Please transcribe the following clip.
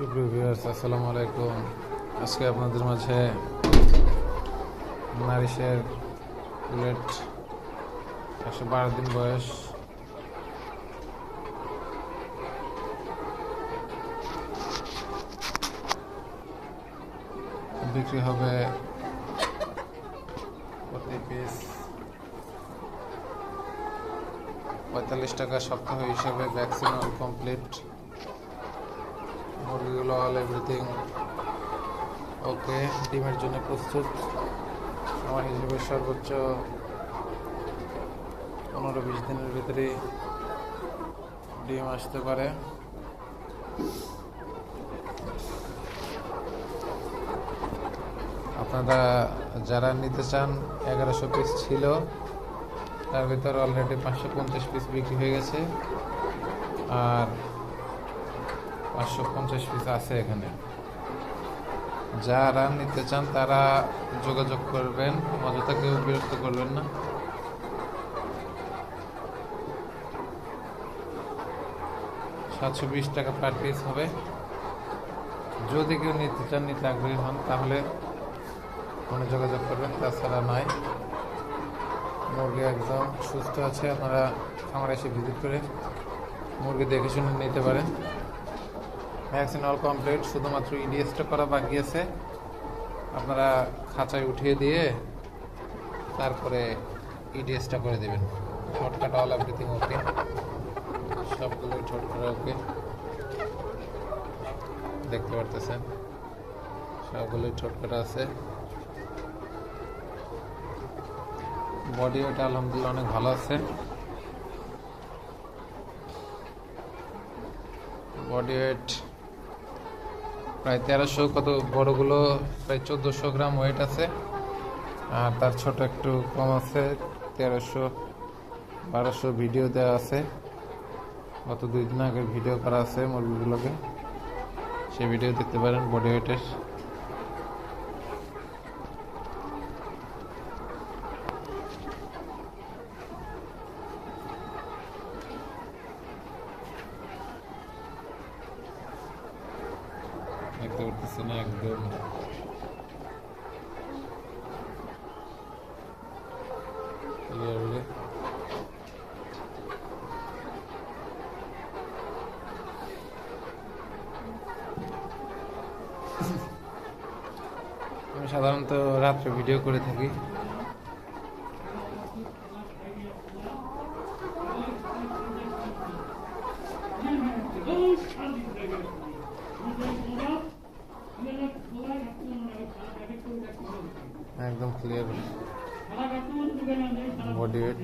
সুপ্রিয় আসসালামু আলাইকুম। আজকে আপনাদের মাঝে নারিশের বুলেট একশো বারো দিন বয়স। বিক্রি হবে প্রতি পিস পঁয়তাল্লিশ টাকা সপ্তাহ হিসেবে ভ্যাকসিন কমপ্লিট মুরগিগুলো অল এভরিথিং ওকে, ডিমের জন্য প্রস্তুত। আমার হিসেবে সর্বোচ্চ পনেরো বিশ দিনের ভিতরে ডিম আসতে পারে। আপনারা যারা নিতে চান, এগারোশো পিস ছিল, তার ভিতর অলরেডি পাঁচশো পঞ্চাশ পিস বিক্রি হয়ে গেছে। আর পাঁচশো পঞ্চাশ পিস আছে এখানে। যারা নিতে চান তারা যোগাযোগ করবেন অযথা কেউ বিরক্ত করবেন না। সাতশো বিশ টাকা পার পিস হবে। যদি কেউ নিতে চান, নিতে আগ্রহী হন, তাহলে ফোনে যোগাযোগ করবেন, তাছাড়া নয়। মুরগি একদম সুস্থ আছে, আপনারা খামারে এসে ভিজিট করে মুরগি দেখে শুনে নিতে পারেন। ভ্যাকসিন অল কমপ্লিট শুধুমাত্র ইডিএসটা করা বাকি আছে। আপনারা খাঁচায় উঠিয়ে দিয়ে তারপরে ইডিএসটা করে দেবেন। ঠোঁটকাটা অল এভরিথিং ওকে সবগুলো করা ওকে দেখতে পারতেছেন? সবগুলোই ঠোঁট কাটা আছে। বডি ওটা আলহামদুলিল্লাহ অনেক ভালো আছে। বডি ওয়েট প্রায় তেরোশো কত বড়গুলো, প্রায় চোদ্দোশো গ্রাম ওয়েট আছে। আর তার ছোট একটু কম আছে, তেরোশো, বারোশো ভিডিও দেওয়া আছে। গত দুই দিন আগে ভিডিও করা আছে মুরগিগুলোকে। সে ভিডিও দেখতে পারেন বডি ওয়েটের দেখতে পারতেছি না একদম। আমি সাধারণত রাত্রে ভিডিও করে থাকি একদম ক্লিয়ার বডি ওয়েট